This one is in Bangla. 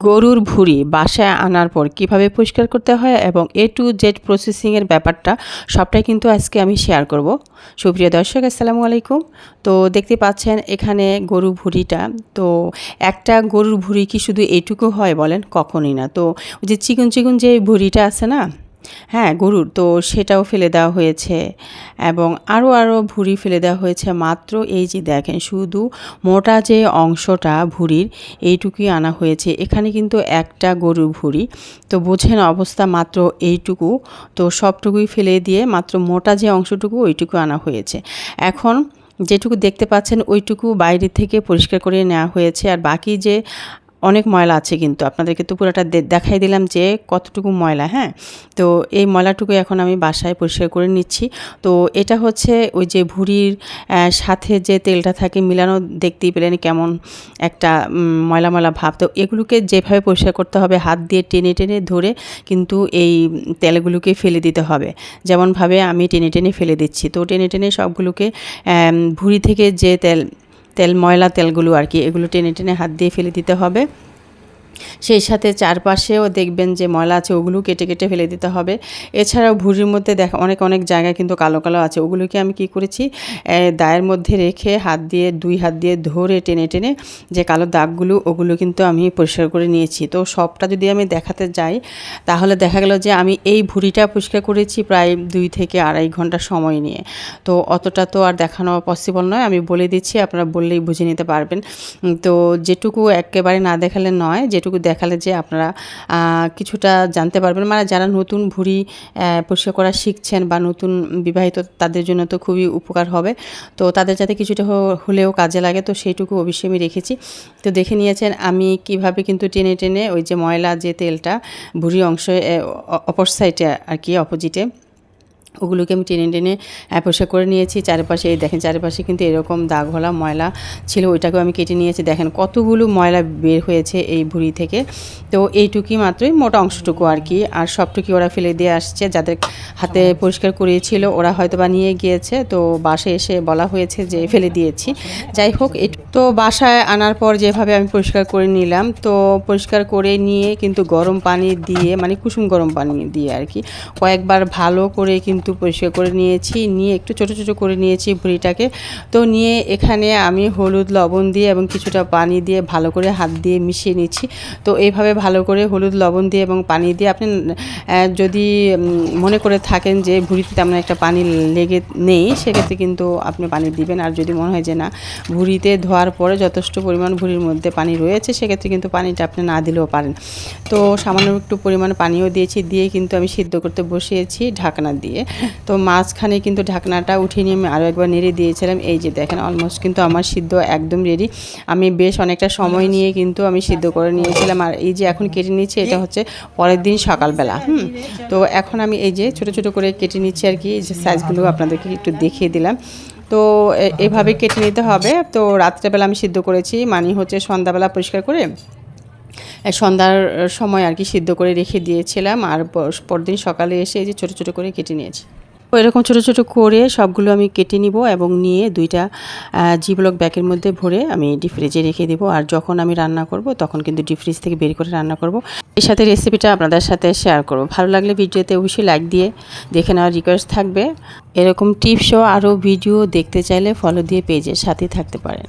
গরুর ভুঁড়ি বাসায় আনার পর কীভাবে পরিষ্কার করতে হয় এবং এ টু জেড প্রসেসিংয়ের ব্যাপারটা সবটাই কিন্তু আজকে আমি শেয়ার করব। সুপ্রিয় দর্শক, আসসালামু আলাইকুম। তো দেখতে পাচ্ছেন এখানে গরু ভুঁড়িটা। তো একটা গরুর ভুঁড়ি কি শুধু এটুকু হয় বলেন? কখনই না। তো যে চিকন চিকন যে ভুঁড়িটা আছে না হ্যাঁ গরুর, তো সেটাও ফেলে দেওয়া হয়েছে। এবং আরও আরও ভুঁড়ি ফেলে দেওয়া হয়েছে। মাত্র এই যে দেখেন, শুধু মোটা যে অংশটা ভুঁড়ির, এইটুকুই আনা হয়েছে। এখানে কিন্তু একটা গরুর ভুঁড়ি, তো বোঝেন অবস্থা মাত্র এইটুকু। তো সবটুকুই ফেলে দিয়ে মাত্র মোটা যে অংশটুকু, ওইটুকু আনা হয়েছে। এখন যেটুকু দেখতে পাচ্ছেন, ওইটুকু বাইরে থেকে পরিষ্কার করে নেওয়া হয়েছে। আর বাকি যে অনেক ময়লা আছে কিন্তু। আপনাদেরকে তো পুরোটা দেখাই দিলাম যে কতটুকু ময়লা হ্যাঁ? তো এই ময়লাটুকু এখন আমি বাসায় পরিষ্কার করে নিচ্ছি। তো এটা হচ্ছে ওই যে ভুড়ির সাথে যে তেলটা থাকে মিলানো, দেখতেই পেলেন কেমন একটা ময়লা ময়লা ভাব। তো এগুলোকে যেভাবে পরিষ্কার করতে হবে, হাত দিয়ে টেনে টেনে ধরে কিন্তু এই তেলগুলোকে ফেলে দিতে হবে। যেমনভাবে আমি টেনে টেনে ফেলে দিচ্ছি। তো টেনে টেনে সবগুলোকে ভুড়ি থেকে যে তেল তেল ময়লা তেলগুলো আর কি এগুলো টেনে টেনে হাত দিয়ে ফেলে দিতে হবে। সেই সাথে চারপাশেও দেখবেন যে ময়লা আছে ওগুলো কেটে কেটে ফেলে দিতে হবে। এছাড়াও ভুঁড়ির মধ্যে দেখা, অনেক অনেক জায়গায় কিন্তু কালো কালো আছে। ওগুলোকে আমি কি করেছি দায়ের মধ্যে রেখে হাত দিয়ে, দুই হাত দিয়ে ধরে টেনে টেনে যে কালো দাগগুলো, ওগুলো কিন্তু আমি পরিষ্কার করে নিয়েছি। তো সবটা যদি আমি দেখাতে যাই, তাহলে দেখা গেল যে আমি এই ভুঁড়িটা পরিষ্কার করেছি প্রায় দুই থেকে আড়াই ঘণ্টা সময় নিয়ে। তো অতটা তো আর দেখানো পসিবল নয়। আমি বলে দিচ্ছি, আপনারা বললেই বুঝে নিতে পারবেন। তো যেটুকু একেবারে না দেখালে নয়, যেটুকু এটুকু দেখালে যে আপনারা কিছুটা জানতে পারবেন। মানে যারা নতুন ভুঁড়ি পরিষ্কার করা শিখছেন বা নতুন বিবাহিত, তাদের জন্য তো খুবই উপকার হবে। তো তাদের যাতে কিছুটা হলেও কাজে লাগে, তো সেইটুকু অবশ্যই আমি রেখেছি। তো দেখে নিয়েছেন আমি কীভাবে কিন্তু টেনে টেনে ওই যে ময়লা যে তেলটা ভুঁড়ি অংশ অপর সাইডে আর কি অপোজিটে ওগুলোকে আমি টেনে টেনে পরিষ্কার করে নিয়েছি। চারপাশে এই দেখেন চারিপাশে কিন্তু এরকম দাগ হলা ময়লা ছিল ওইটাকেও আমি কেটে নিয়েছি। দেখেন কতগুলো ময়লা বের হয়েছে এই ভুঁড়ি থেকে। তো এইটুকুই মাত্রই মোটা অংশটুকু আর কি। আর সবটুকু ওরা ফেলে দিয়ে আসছে যাদের হাতে পরিষ্কার করিয়েছিল ওরা হয়তো বা নিয়ে গিয়েছে। তো বাসায় এসে বলা হয়েছে যে ফেলে দিয়েছি। যাই হোক তো বাসায় আনার পর যেভাবে আমি পরিষ্কার করে নিলাম তো পরিষ্কার করে নিয়ে কিন্তু গরম পানি দিয়ে মানে কুসুম গরম পানি দিয়ে আর কি কয়েকবার ভালো করে কিন্তু একটু পরিষ্কার করে নিয়েছি, নিয়ে একটু ছোটো ছোটো করে নিয়েছি ভুঁড়িটাকে। তো নিয়ে এখানে আমি হলুদ, লবণ দিয়ে এবং কিছুটা পানি দিয়ে ভালো করে হাত দিয়ে মিশিয়ে নিচ্ছি। তো এইভাবে ভালো করে হলুদ, লবণ দিয়ে এবং পানি দিয়ে আপনি যদি মনে করে থাকেন যে ভুঁড়িতে তেমন একটা পানি লেগে নেই, সেক্ষেত্রে কিন্তু আপনি পানি দিবেন। আর যদি মনে হয় যে না, ভুঁড়িতে ধোয়ার পরে যথেষ্ট পরিমাণ ভুঁড়ির মধ্যে পানি রয়েছে, সেক্ষেত্রে কিন্তু পানিটা আপনি না দিলেও পারেন। তো সামান্য একটু পরিমাণ পানিও দিয়েছি, দিয়ে কিন্তু আমি সিদ্ধ করতে বসিয়েছি ঢাকনা দিয়ে। তো মাঝখানে কিন্তু ঢাকনাটা উঠিয়ে নিয়ে আমি আরও একবার নেড়ে দিয়েছিলাম। এই যে দেখেন অলমোস্ট কিন্তু আমার সিদ্ধ একদম রেডি আমি বেশ অনেকটা সময় নিয়ে কিন্তু আমি সিদ্ধ করে নিয়েছিলাম। আর এই যে এখন কেটে নিচ্ছি এটা হচ্ছে পরের দিন সকালবেলা হুম। তো এখন আমি এই যে ছোট ছোট করে কেটে নিচ্ছি আর কি যে সাইজগুলো আপনাদেরকে একটু দেখিয়ে দিলাম। তো এভাবে কেটে নিতে হবে। তো রাত্রেবেলা আমি সিদ্ধ করেছি মানে হচ্ছে সন্ধ্যাবেলা পরিষ্কার করে সন্ধ্যার সময় আর কি সিদ্ধ করে রেখে দিয়েছিলাম আর পরদিন সকালে এসে যে ছোটো ছোটো করে কেটে নিয়েছি। এরকম ছোটো ছোটো করে সবগুলো আমি কেটে নিব এবং নিয়ে দুইটা জিবলক ব্যাগের মধ্যে ভরে আমি ডিপ ফ্রিজে রেখে দেবো। আর যখন আমি রান্না করব তখন কিন্তু ডিপ ফ্রিজ থেকে বের করে রান্না করব। এর সাথে রেসিপিটা আপনাদের সাথে শেয়ার করব। ভালো লাগলে ভিডিওতে অবশ্যই লাইক দিয়ে দেখে নেওয়ার রিকোয়েস্ট থাকবে। এরকম টিপসও আরও ভিডিও দেখতে চাইলে ফলো দিয়ে পেজের সাথে থাকতে পারেন।